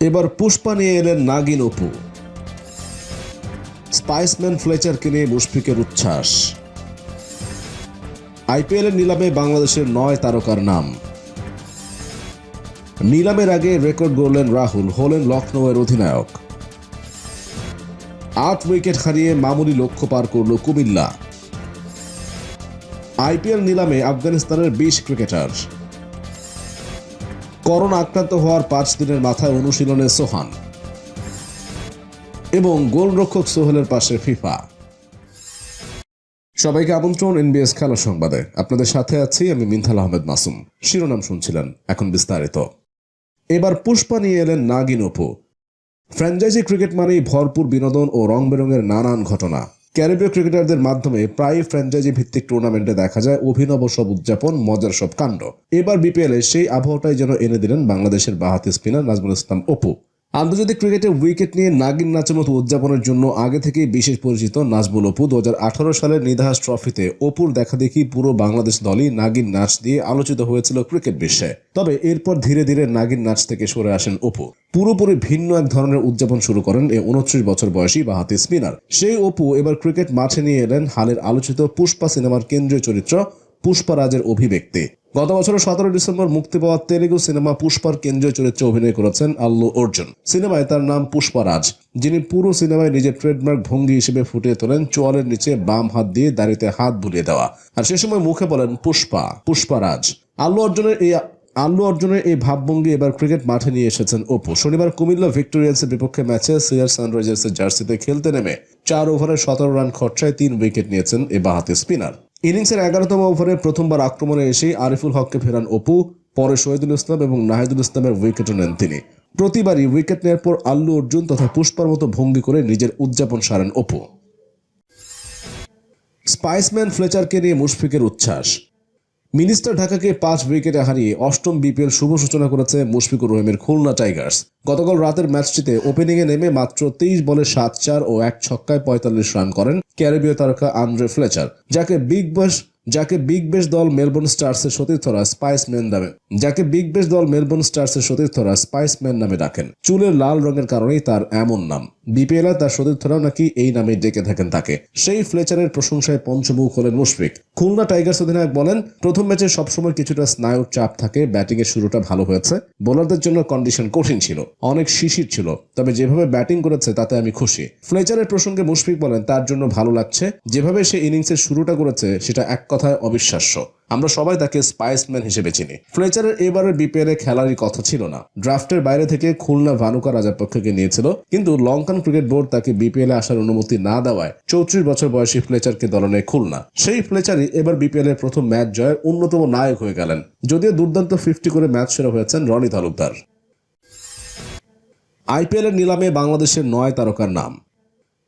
এবার পুষ্পা নিয়ে এলেন নাগিন অপু। স্পাইসম্যান ফ্লেচারকে নিয়ে মুশফিকের উচ্ছ্বাস। আইপিএল এর নিলামে বাংলাদেশের নয় তারকার নাম। নিলামের আগে রেকর্ড গড়লেন রাহুল, হলেন লখনৌয়ের অধিনায়ক। আট উইকেট হারিয়ে মামুলি লক্ষ্য পার করল কুমিল্লা। আইপিএল নিলামে আফগানিস্তানের বিশ ক্রিকেটার। করোনা আক্রান্ত হওয়ার পাঁচ দিনের মাথায় অনুশীলনে সোহান। এবং গোলরক্ষক সোহেলের পাশে ফিফা। সবাইকে আমন্ত্রণ এনবিএস খেলা সংবাদে। আপনাদের সাথে আছি আমি মিনথাল আহমেদ মাসুম। শিরোনাম শুনছিলেন এখন বিস্তারিত। এবার পুষ্পা নিয়ে এলেন নাগিন অপু। ফ্র্যাঞ্চাইজি ক্রিকেট মানেই ভরপুর বিনোদন ও রং বেরঙের নানান ঘটনা। ক্যারিবীয় ক্রিকেটারদের মাধ্যমে প্রায় ফ্র্যাঞ্চাইজি ভিত্তিক টুর্নামেন্টে দেখা যায় অভিনব সব উদযাপন, মজার সব কাণ্ড। এবার বিপিএলে সেই আবহাওয়াটাই যেন এনে দিলেন বাংলাদেশের বাহাতি স্পিনার নাজমুল ইসলাম অপু। আন্তর্জাতিক ক্রিকেটে উইকেট নিয়ে নাগিন নাচের মতো উদযাপনের জন্য আগে থেকেই বিশেষ পরিচিত নাজমুল অপু। দু সালের নিধাস ট্রফিতে অপুর দেখা দেখি পুরো বাংলাদেশ দলই নাগিন নাচ দিয়ে আলোচিত হয়েছিল ক্রিকেট বিশ্বে। তবে এরপর ধীরে ধীরে নাগিন নাচ থেকে সরে আসেন অপু। পুরোপুরি ভিন্ন এক ধরনের উদযাপন শুরু করেন এই উনত্রিশ বছর বয়সী বাহাতি স্পিনার। সেই অপু এবার ক্রিকেট মাঠে নিয়ে এলেন হালের আলোচিত পুষ্পা সিনেমার কেন্দ্রীয় চরিত্র পুষ্পারাজের অভিব্যক্তি। গত বছরের সতেরো ডিসেম্বর মুক্তি পাওয়া তেলেগু সিনেমা পুষ্পার কেন্দ্রীয় চরিত্রে অভিনয় করেছেন আল্লু অর্জুন। সিনেমায় তার নাম পুষ্পারাজ, যিনি পুরো সিনেমায় নিজের ট্রেডমার্ক ভঙ্গি হিসেবে ফুটিয়ে তোলেন চোয়ালের নিচে বাম হাত দিয়ে দাড়িতে হাত বুলিয়ে দেওয়া। আর সে সময় মুখে বলেন পুষ্পা, পুষ্পারাজ। আল্লু অর্জুনের এই আল্লু অর্জুনের এই ভাবভঙ্গি এবার ক্রিকেট মাঠে নিয়ে এসেছেন অপু। শনিবার কুমিল্লা ভিক্টোরিয়ান্সের বিপক্ষে ম্যাচে সিয়ার সানরাইজার্সের জার্সিতে খেলতে নেমে চার ওভারে সতেরো রান খরচায় তিন উইকেট নিয়েছেন এই বাহাতি স্পিনার। ইনিংসের এগারোতম ওভারে প্রথমবার আক্রমণে এসেই আরিফুল হককে ফেরান অপু, পরে শহীদুল ইসলাম এবং নাহিদুল ইসলামের উইকেটও নেন তিনি। প্রতিবারই উইকেট নেওয়ার পর আল্লু অর্জুন তথা পুষ্পার মতো ভঙ্গি করে নিজের উদযাপন সারেন অপু। স্পাইসম্যান ফ্লেচারকে নিয়ে মুশফিকের উচ্ছ্বাস। মিনিস্টার ঢাকাকে পাঁচ উইকেটে হারিয়ে অষ্টম বিপিএল শুভ সূচনা করেছে মুশফিকুর রহিমের খুলনা টাইগার্স। গতকাল রাতের ম্যাচটিতে ওপেনিংয়ে নেমে মাত্র তেইশ বলে সাত চার ও এক ছক্কায় পঁয়তাল্লিশ রান করেন ক্যারিবীয় তারকা আন্দ্রে ফ্লেচার, যাকে বিগ বস যাকে বিগ বেশ দল মেলবোর্ন স্টার্সের সতীর্থরা স্পাইসম্যান নামে যাকে বিগ বেশ দল মেলবোর্ন স্টার্সের সতীর্থরা স্পাইসম্যান নামে ডাকেন। চুলের লাল রঙের কারণেই তার এমন নাম। বিপিএল তার সতীর্থরাও নাকি এই নামে ডেকে থাকেন তাকে। সেই ফ্লেচারের প্রশংসায় পঞ্চমুখ হলেন মুশফিক। খুলনা টাইগার্স অধিনায়ক বলেন, প্রথম ম্যাচে সবসময় কিছুটা স্নায়ুর চাপ থাকে ব্যাটিং এর শুরুটা ভালো হয়েছে। বোলারদের জন্য কন্ডিশন কঠিন ছিল, অনেক শিশির ছিল, তবে যেভাবে ব্যাটিং করেছে তাতে আমি খুশি। ফ্লেচারের প্রসঙ্গে মুশফিক বলেন, তার জন্য ভালো লাগছে, যেভাবে সে ইনিংসের শুরুটা করেছে, সেটা এক কথায় অবিশ্বাস্য। আমরা সবাই তাকে স্পাইসম্যান হিসেবে চিনি। ফ্লেচারের এবারের বিপিএল খেলারই কথা ছিল না। ড্রাফটের বাইরে থেকে খুলনা ভানুকা রাজাপক্ষকে নিয়েছিল, কিন্তু লঙ্কান ক্রিকেট বোর্ড তাকে বিপিএল আসার অনুমতি না দেওয়ায় চৌত্রিশ বছর বয়সী ফ্লেচারকে দলে নেয় খুলনা। সেই ফ্লেচারই এবার বিপিএল এর প্রথম ম্যাচ জয়ের অন্যতম নায়ক হয়ে গেলেন। যদিও দুর্দান্ত ফিফটি করে ম্যাচ সেরা হয়েছেন রনি তালুকদার। আইপিএল এর নিলামে বাংলাদেশের নয় তারকার নাম।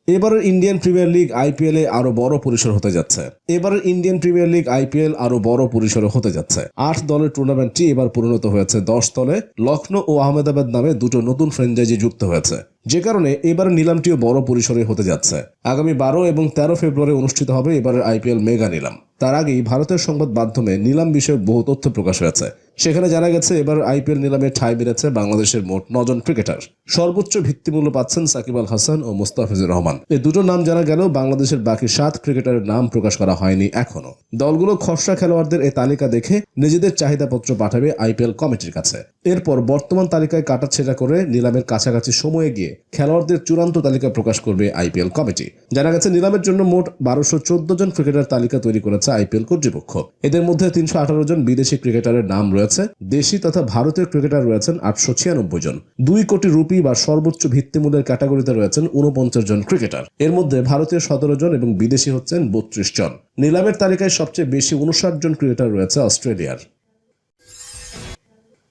এবারের ইন্ডিয়ান প্রিমিয়ার লিগ আইপিএল এ আরও বড় পরিসর হতে যাচ্ছে। এবারের ইন্ডিয়ান প্রিমিয়ার লিগ আইপিএল আরও বড় পরিসরে হতে যাচ্ছে। আট দলের টুর্নামেন্টটি এবার পরিণত হয়েছে। দশ দলে লখনৌ ও আহমেদাবাদ নামে দুটো নতুন ফ্র্যাঞ্চাইজি যুক্ত হয়েছে। যে কারণে এবার নিলামটিও বড় পরিসরে হতে যাচ্ছে। আগামী বারো এবং তেরো ফেব্রুয়ারি অনুষ্ঠিত হবে এবারের আইপিএল মেগা নিলাম। তার আগেই ভারতের সংবাদ মাধ্যমে নিলাম বিষয়ে বহু তথ্য প্রকাশ হয়েছে। সেখানে জানা গেছে, এবার আইপিএল নিলামে ঠাঁই বেড়েছে বাংলাদেশের মোট নজন ক্রিকেটার। সর্বোচ্চ ভিত্তিমূল্য পাচ্ছেন সাকিব আল হাসান ও মুস্তাফিজুর রহমান। এই দুটো নাম জানা গেলেও বাংলাদেশের বাকি সাত ক্রিকেটারের নাম প্রকাশ করা হয়নি এখনও। দলগুলো খসড়া খেলোয়াড়দের এই তালিকা দেখে নিজেদের চাহিদাপত্র পাঠাবে আইপিএল কমিটির কাছে। এরপর বর্তমান তালিকায় কাটাছেড়া করে নিলামের কাছাকাছি সময়ে গিয়ে খেলোয়াড়দের চূড়ান্ত তালিকা প্রকাশ করবে আইপিএল কমিটি। জানা গেছে, নিলামের জন্য মোট বারোশো চোদ্দ জন ক্রিকেটার তালিকা তৈরি করেছে আইপিএল কর্তৃপক্ষ। এদের মধ্যে তিনশো আঠারো জন বিদেশি ক্রিকেটারের নাম রয়েছে। দেশি তথা ভারতীয় ক্রিকেটার রয়েছেন আটশো ছিয়ানব্বই জন। দুই কোটি রুপি বা সর্বোচ্চ ভিত্তিমূলের ক্যাটাগরিতে রয়েছেন উনপঞ্চাশ জন ক্রিকেটার। এর মধ্যে ভারতীয় সতেরো জন এবং বিদেশি হচ্ছেন বত্রিশ জন। নিলামের তালিকায় সবচেয়ে বেশি উনষাট জন ক্রিকেটার রয়েছে অস্ট্রেলিয়ার।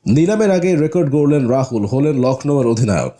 নিলামের আগে রেকর্ড গড়লেন রাহুল, হলেন লখনৌয়ের অধিনায়ক।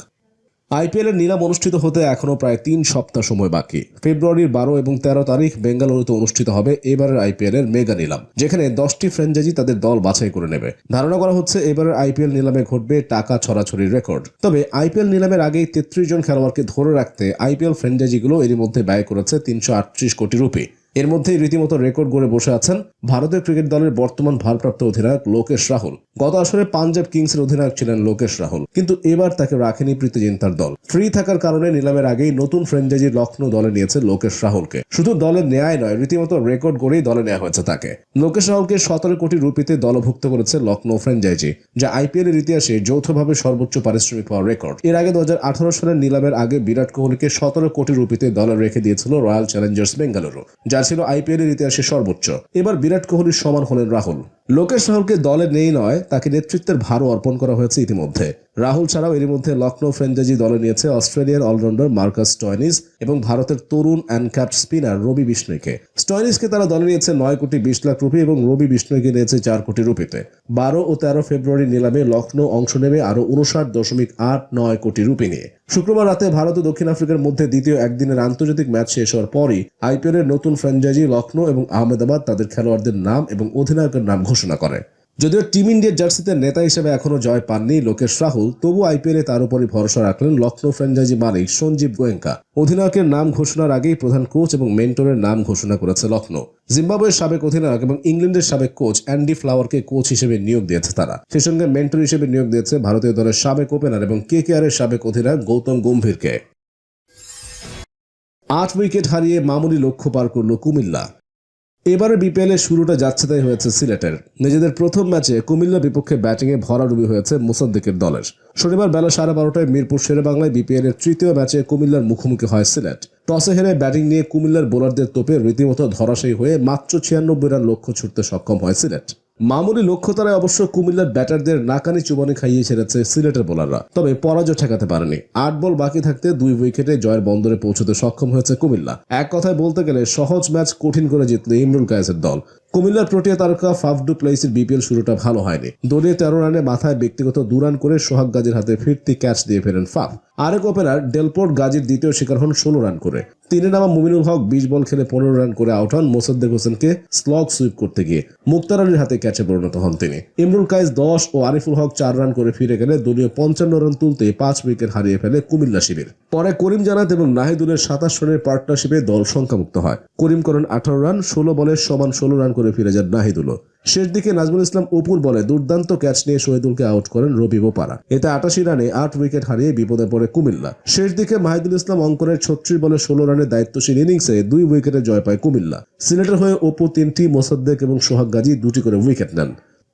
আইপিএল এর নিলাম অনুষ্ঠিত হতে এখনও প্রায় তিন সপ্তাহ সময় বাকি। ফেব্রুয়ারির বারো এবং তেরো তারিখ বেঙ্গালুরুতে অনুষ্ঠিত হবে এবারের আইপিএল এর মেগা নিলাম, যেখানে দশটি ফ্র্যাঞ্চাইজি তাদের দল বাছাই করে নেবে। ধারণা করা হচ্ছে এবারের আইপিএল নিলামে ঘটবে টাকা ছড়াছড়ির রেকর্ড। তবে আইপিএল নিলামের আগেই তেত্রিশ জন খেলোয়াড়কে ধরে রাখতে আইপিএল ফ্র্যাঞ্চাইজিগুলো এরই মধ্যে ব্যয় করেছে তিনশো আটত্রিশ কোটি রুপি। এর মধ্যেই রীতিমতো রেকর্ড গড়ে বসে আছেন ভারতীয় ক্রিকেট দলের বর্তমান ভারপ্রাপ্ত অধিনায়ক লোকেশ রাহুল। গত আসরে পাঞ্জাব কিংসের অধিনায়ক ছিলেন লোকেশ রাহুল, কিন্তু এবার তাকে রাখেনি প্রীতি জিন্তার দল। ফ্রি থাকার কারণে নিলামের আগেই নতুন ফ্র্যাঞ্চাইজি লখনৌ দলে নিয়েছে লোকেশ রাহুলকে। শুধু দলের ন্যায় নয়, রীতিমতো রেকর্ড গড়েই দলে নেওয়া হয়েছে তাকে। লোকেশ রাহুলকে সতেরো কোটি রুপিতে দলভুক্ত করেছে লখনৌ ফ্র্যাঞ্চাইজি, যা আইপিএল এর ইতিহাসে যৌথভাবে সর্বোচ্চ পারিশ্রমিক পাওয়ার রেকর্ড। এর আগে দু হাজার আঠারো সালের নিলামের আগে বিরাট কোহলিকে সতেরো কোটি রুপিতে দলে রেখে দিয়েছিল রয়্যাল চ্যালেঞ্জার্স বেঙ্গালুরু যা ছিল আইপিএল এর ইতিহাসে সর্বোচ্চ। এবার বিরাট কোহলির সমান হলেন রাহুল। লোকেশ রাহুলকে দলে নেই নয়, তাকে নেতৃত্বের ভারও অর্পণ করা হয়েছে ইতিমধ্যে। রাহুল ছাড়াও এর মধ্যে লখনৌ ফ্র্যাঞ্চাইজি দলে নিয়েছে অস্ট্রেলিয়ার অলরাউন্ডার মার্কাস স্টয়নিস এবং ভারতের তরুণ অ্যানক্যাপ্ট স্পিনার রবি বিষ্ণুকে স্টয়নিসকে তারা দলে নিয়েছে নয় কোটি বিশ লাখ রুপি এবং রবি বিষ্ণুকে নিয়েছে চার কোটি রুপিতে। বারো ও তেরো ফেব্রুয়ারি নিলামে লখনৌ অংশ নেবে আরও উনষাট দশমিক আট নয় কোটি রুপি নিয়ে। শুক্রবার রাতে ভারত ও দক্ষিণ আফ্রিকার মধ্যে দ্বিতীয় একদিনের আন্তর্জাতিক ম্যাচ শেষ হওয়ার পরই আইপিএল এর নতুন ফ্র্যাঞ্চাইজি লখনৌ এবং আহমেদাবাদ তাদের খেলোয়াড়দের নাম এবং অধিনায়কের নাম ঘোষণা করে। যদিও টিম ইন্ডিয়ার জার্সিতে নেতা হিসেবে এখনও জয় পাননি লোকেশ রাহুল তবু আইপিএলে তার উপরই ভরসা রাখলেন লখনৌ ফ্র্যাঞ্চাইজি মালিক সঞ্জীব গোয়েঙ্কা। অধিনায়কের নাম ঘোষণার আগেই প্রধান কোচ এবং মেন্টরের নাম ঘোষণা করেছে লখনৌ। জিম্বাবুয়ের সাবেক অধিনায়ক এবং ইংল্যান্ডের সাবেক কোচ অ্যান্ডি ফ্লাওয়ারকে কোচ হিসেবে নিয়োগ দিয়েছে তারা। সেই সঙ্গে মেন্টর হিসেবে নিয়োগ দিয়েছে ভারতীয় দলের সাবেক ওপেনার এবং কে কে এর সাবেক অধিনায়ক গৌতম গম্ভীরকে। আট উইকেট হারিয়ে মামুলি লক্ষ্য পার করল কুমিল্লা। এবারে বিপিএল এর শুরুটা যাচ্ছে তাই হয়েছে সিলেটের। নিজেদের প্রথম ম্যাচে কুমিল্লা বিপক্ষে ব্যাটিংয়ে ভরাডুবি হয়েছে মোসাদ্দিকের দলের। শনিবার বেলা সাড়ে বারোটায় মিরপুর শেরেবাংলায় বিপিএল এর তৃতীয় ম্যাচে কুমিল্লার মুখোমুখি হয় সিলেট। টসে হেরে ব্যাটিং নিয়ে কুমিল্লার বোলারদের তোপে রীতিমতো ধরাশায়ী হয়ে মাত্র ছিয়ানব্বই রান লক্ষ্য ছুটতে সক্ষম হয় সিলেট। মামুলি লক্ষ্য তারায় অবশ্য কুমিল্লার ব্যাটারদের নাকানি চুবানি খাইয়ে ছেড়েছে সিলেটের বোলাররা। তবে পরাজয় ঠেকাতে পারেনি। আট বল বাকি থাকতে দুই উইকেটে জয়ের বন্দরে পৌঁছতে সক্ষম হয়েছে কুমিল্লা। এক কথায় বলতে গেলে সহজ ম্যাচ কঠিন করে জিতল ইমরুল কায়েসের দল। কুমিল্লার প্রোটিয়া তারকা ফাফডু প্লেসের বিপিএল শুরুটা ভালো হয়নি। দলীয় তেরো রানে মাথায় ব্যক্তিগত দুরান করে সোহাগ গাজীর হাতে ফিরতি ক্যাচ দিয়ে ফেরেন ফাফ। আরেক ওপেনার ডেলপোর্ট গাজীর দ্বিতীয় শিকার হন ষোলো রান করে। তিনে নামা মুমিনুল হক বিশ বল খেলে পনেরো রান করে আউট হন মোসাদ্দেক হোসেনকে স্লগ সুইপ করতে গিয়ে। মুক্তার আলীর হাতে ক্যাচে পরিণত হন তিনি। ইমরুল কায়েস দশ ও আরিফুল হক চার রান করে ফিরে গেলে দলীয় পঞ্চান্ন রান তুলতে পাঁচ উইকেট হারিয়ে ফেলে কুমিল্লা শিবির। পরে করিম জানাত এবং নাহিদুলের সাতাশ রানের পার্টনারশিপে দল সংখ্যামুক্ত হয়। করিম করেন আঠারো রান, ষোলো বলে সমান ষোলো রান করে ফিরে যান নাহিদুলও। শেষ দিকে নাজমুল ইসলাম অপুর বলে দুর্দান্ত ক্যাচ নিয়ে শহীদুলকে আউট করেন রবি বোপারা। এতে আটাশি রানে আট উইকেট হারিয়ে বিপদে পড়ে কুমিল্লা। শেষ দিকে মাহিদুল ইসলাম অঙ্কনের ছত্রিশ বলে ষোলো রানের দায়িত্বশীল ইনিংসে দুই উইকেটে জয় পায় কুমিল্লা। সিলেটের হয়ে অপু তিনটি, মোসাদ্দেক এবং সোহাগ গাজী দুটি করে উইকেট নেন।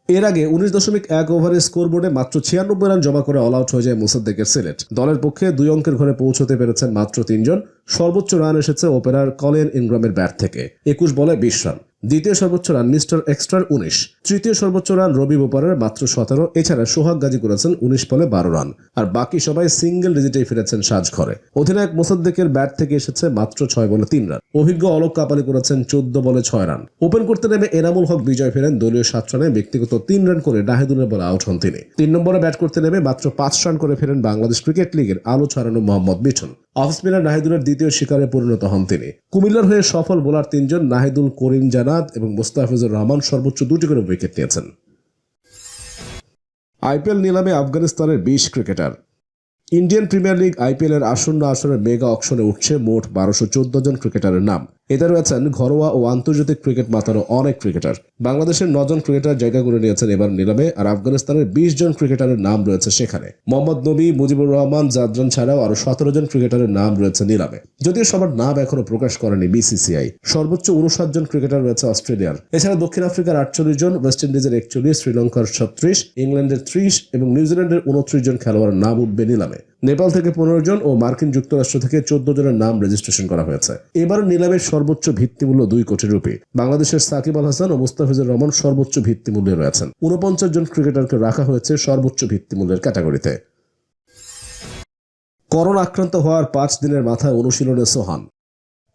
এর আগে উনিশ দশমিক এক ওভারে স্কোরবোর্ডে মাত্র ছিয়ানব্বই রান জমা করে অল আউট হয়ে যায় মোসাদ্দেকের সিলেট। দলের পক্ষে দুই অঙ্কের ঘরে পৌঁছতে পেরেছেন মাত্র তিনজন। সর্বোচ্চ রান এসেছে ওপেনার কলেন ইনগ্রামের ব্যাট থেকে। একুশ বলে বিশ রান। দ্বিতীয় সর্বোচ্চ রান মিস্টার এক্সট্রার উনিশ। তৃতীয় সর্বোচ্চ রান রবি বোপারের মাত্র সতেরো। এছাড়া সোহাগ গাজী করেছেন উনিশ বলে বারো রান। আর বাকি সবাই সিঙ্গেল ডিজিটেই ফিরেছেন সাজ ঘরে। অধিনায়ক মোসাদ্দেকের ব্যাট থেকে এসেছে মাত্র ছয় বলে তিন রান। অভিজ্ঞ অলোক কাপালি করেছেন চোদ্দ বলে ছয় রান। ওপেন করতে নেমে এনামুল হক বিজয় ফেরেন দলীয় সাত রানে, ব্যক্তিগত তিন রান করে নাহিদুলের বলে আউট হন তিনি। তিন নম্বরে ব্যাট করতে নেমে মাত্র পাঁচ রান করে ফেরেন বাংলাদেশ ক্রিকেট লিগের আলো ছড়ানো মোহাম্মদ মিঠুন। অফ স্পিনার নাহিদুলের দ্বিতীয় শিকারে পরিণত হন তিনি। কুমিল্লার হয়ে সফল বোলার তিনজন নাহিদুল করিম জানাত এবং মোস্তাফিজুর রহমান সর্বোচ্চ দুটি করে উইকেট নিয়েছেন। আইপিএল নিলামে আফগানিস্তানের বিশ ক্রিকেটার। ইন্ডিয়ান প্রিমিয়ার লিগ আইপিএলের আসন্ন আসরে মেগা অকশনে উঠছে মোট বারোশো চোদ্দ জন ক্রিকেটারের নাম। এতে রয়েছেন ঘরোয়া ও আন্তর্জাতিক ক্রিকেট মাতানো অনেক ক্রিকেটার। বাংলাদেশের নজন ক্রিকেটার জায়গা করে নিয়েছেন এবার নিলামে, আর আফগানিস্তানের বিশ জন ক্রিকেটারের নাম রয়েছে সেখানে। মোহাম্মদ নবী, মুজিবুর রহমান, জাদরান ছাড়াও আরও সতেরো জন ক্রিকেটারের নাম রয়েছে নিলামে। যদিও সবার নাম এখনও প্রকাশ করেনি বিসিসিআই। সর্বোচ্চ উনষাট জন ক্রিকেটার রয়েছে অস্ট্রেলিয়ার। এছাড়া দক্ষিণ আফ্রিকার আটচল্লিশ জন, ওয়েস্ট ইন্ডিজের একচল্লিশ, শ্রীলঙ্কার ছত্রিশ, ইংল্যান্ডের ত্রিশ এবং নিউজিল্যান্ডের উনত্রিশ জন খেলোয়াড়ের নাম উঠবে নিলামে। নেপাল থেকে পনেরো জন ও মার্কিন যুক্তরাষ্ট্র থেকে চোদ্দ জনের নাম রেজিস্ট্রেশন করা হয়েছে। এবার নিলামের সর্বোচ্চ ভিত্তিমূল্য দুই কোটি রুপি। বাংলাদেশের সাকিব আল হাসান ও মুস্তাফিজুর রহমান সর্বোচ্চ ভিত্তিমূল্যে রয়েছেন। উনপঞ্চাশ জন ক্রিকেটারকে রাখা হয়েছে সর্বোচ্চ ভিত্তিমূল্যের ক্যাটাগরিতে। করোনা আক্রান্ত হওয়ার পাঁচ দিনের মাথায় অনুশীলনে সোহান।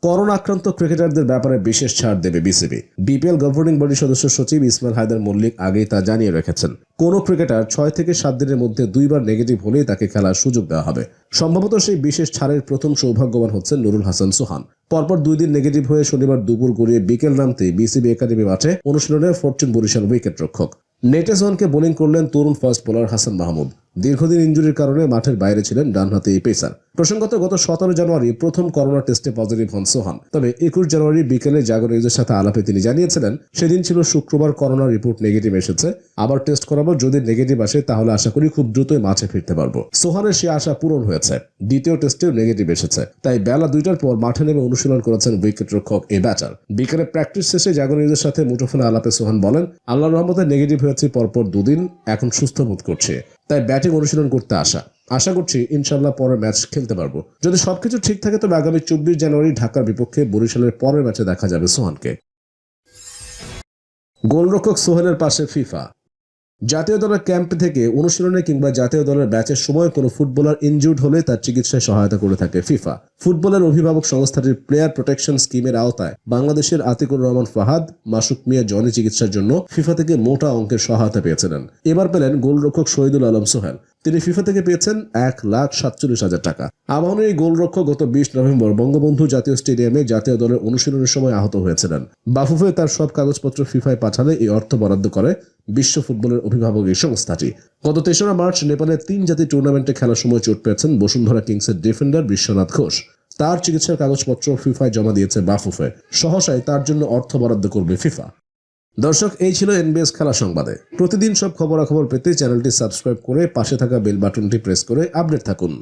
করোনা আক্রান্ত ক্রিকেটারদের ব্যাপারে বিশেষ ছাড় দেবে বিসিবি। বিপিএল গভর্নিং বডির সদস্য সচিব ইসমাইল হায়দার মল্লিক আগেই তা জানিয়ে রেখেছেন। কোন ক্রিকেটার ছয় থেকে সাত দিনের মধ্যে দুইবার নেগেটিভ হলেই তাকে খেলার সুযোগ দেওয়া হবে। সম্ভবত সেই বিশেষ ছাড়ের প্রথম সৌভাগ্যবান হচ্ছেন নুরুল হাসান সোহান। পরপর দুই দিন নেগেটিভ হয়ে শনিবার দুপুর গড়িয়ে বিকেল নামতেই বিসিবি একাডেমি মাঠে অনুশীলনে ফরচুন বরিশাল উইকেট রক্ষক নেটে সোহানকে বোলিং করলেন তরুণ ফাস্ট বোলার হাসান মাহমুদ। দীর্ঘদিন ইঞ্জুরির কারণে মাঠের বাইরে ছিলেন ডানহাতি এই পেসার প্রসঙ্গত, গত সতেরো জানুয়ারি প্রথম করোনা টেস্টে পজিটিভ হন সোহান। তবে একুশ জানুয়ারি বিকেলে জাগো নিউজের সাথে আলাপে তিনি জানিয়েছিলেন, সেদিন ছিল শুক্রবার করোনা রিপোর্ট নেগেটিভ এসেছে। আবার টেস্ট করাবো, যদি নেগেটিভ আসে, তাহলে আশা করি খুব দ্রুতই মাঠে ফিরতে পারব। সোহানের সে আশা পূরণ হয়েছে। দ্বিতীয় টেস্টেও নেগেটিভ এসেছে। তাই বেলা দুইটার পর মাঠে নেমে অনুশীলন করেছেন উইকেট রক্ষক এ ব্যাটার বিকেলে প্র্যাকটিস শেষে জাগো নিউজের সাথে মুঠোফোনে আলাপে সোহান বলেন আল্লাহ রহমতে নেগেটিভ হয়েছে পরপর দুদিন, এখন সুস্থ বোধ করছে। তাই ব্যাটিং অনুশীলন করতে আসা। আশা করছি ইনশাল্লাহ পরের ম্যাচ খেলতে পারব। যদি সবকিছু ঠিক থাকে, তবে আগামী চব্বিশ জানুয়ারি ঢাকার বিপক্ষে বরিশালের পরের ম্যাচে দেখা যাবে সোহানকে। গোলরক্ষক সোহেলের পাশে ফিফা। জাতীয় দলের ক্যাম্প থেকে অনুশীলনে কিংবা জাতীয় দলের ব্যাচের সময় কোনো ফুটবলার ইনজুর্ড হলে তার চিকিৎসায় সহায়তা করে থাকে ফিফা। ফুটবলের অভিভাবক সংস্থাটির প্লেয়ার প্রোটেকশন স্কিমের আওতায় বাংলাদেশের আতিকুর রহমান ফাহাদ, মাসুক মিয়া জনি চিকিৎসার জন্য ফিফা থেকে মোটা অঙ্কের সহায়তা পেয়েছিলেন। এবার পেলেন গোলরক্ষক শহীদুল আলম সোহেল। তিনি ফিফা থেকে পেয়েছেন এক লাখ সাতচল্লিশ হাজার টাকা। আবাহনের এই গোলরক্ষক গত বিশ নভেম্বর বঙ্গবন্ধু জাতীয় স্টেডিয়ামে জাতীয় দলের অনুশীলনের সময় আহত হয়েছিলেন। বাফুফে তার সব কাগজপত্র ফিফায় পাঠালে এই অর্থ বরাদ্দ করে বিশ্ব ফুটবলের অভিভাবক এই সংস্থাটি। গত তেসরা মার্চ নেপালের তিন জাতি টুর্নামেন্টে খেলার সময় চোট পেয়েছেন বসুন্ধরা কিংসের ডিফেন্ডার বিশ্বনাথ ঘোষ। তার চিকিৎসার কাগজপত্র ফিফায় জমা দিয়েছে বাফুফে। সহসায় তার জন্য অর্থ বরাদ্দ করবে ফিফা। দর্শক, এই ছিল এনবিএস খেলা সংবাদে। প্রতিদিন সব খবরাখবর পেতে চ্যানেলটি সাবস্ক্রাইব করে পাশে থাকা বেল বাটনটি প্রেস করে আপডেট থাকুন।